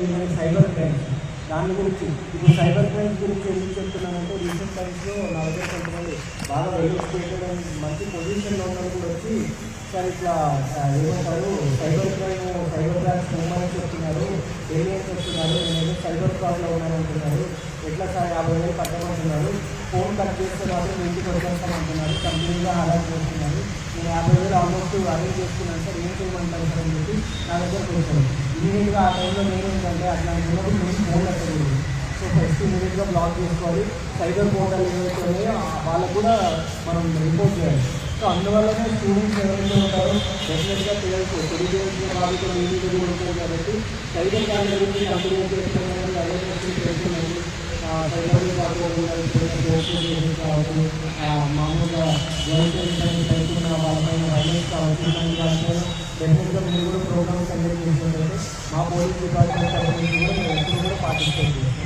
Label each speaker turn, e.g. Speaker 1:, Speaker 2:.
Speaker 1: ఏంటంటే cyber crimes? దాని గురించి ఇప్పుడు సైబర్ క్రైమ్స్ గురించి ఎందుకు చెప్తున్నానంటే రీసెంట్ టైమ్స్లో నా దగ్గర కొంతమంది బాగా వెల్ మంచి పొజిషన్లో ఉన్నది కూడా వచ్చి సార్ ఇట్లా ఏమంటారు? Cyber crime cyber crimes moments చెప్తున్నారు ఏలియన్స్ చెప్తున్నారు నేను సైబర్ ఫ్రాడ్లో ఉన్నానంటున్నారు ఎట్లా సార్ యాభై వేలు పట్టమంటున్నారు ఫోన్ కట్ చేస్తే మాత్రం ఇంటికి వచ్చేస్తామంటున్నారు. కంపెనీగా అలా చేస్తున్నారు. నేను యాభై వేలు ఆల్మోస్ట్ అరేంజ్ చేసుకున్నాను సార్. ఏం చేయమంటారు సార్ అని చెప్పి నా దగ్గర వచ్చాను ఇమీడియట్గా ఆ టైంలో నేను ఏంటంటే అట్లాంటి ఉన్నప్పుడు నేను ఫోన్ పెట్టలేదు. సో ఫస్ట్ ఇమీడియట్గా బ్లాక్ చేసుకోవాలి. సైబర్ పోర్టల్ ఏవైతే ఉన్నాయో వాళ్ళకు కూడా మనం రిపోర్ట్ చేయాలి. సో అందువల్లనే స్టూడెంట్స్ ఎవరైతే ఉంటారో డెఫినెట్గా పిల్లలకు తెలియజేసిన వాళ్ళతో మీడియా కూడా ఉంటుంది కాబట్టి సైబర్ క్రైమ్ గురించి కంపెనీ చేస్తున్నారు అవేర్నెస్ చేస్తున్నారు సైబర్ కావచ్చు కావచ్చు ఆ, మామూలుగా డెఫినెట్గా మీరు కూడా ప్రోగ్రామ్స్ కండక్ట్ చేసినట్లయితే మా పోలీస్ డిపార్ట్మెంట్ తరఫు నుంచి కూడా మేము ఎప్పుడు కూడా పార్టిసిపేట్ చేస్తాం.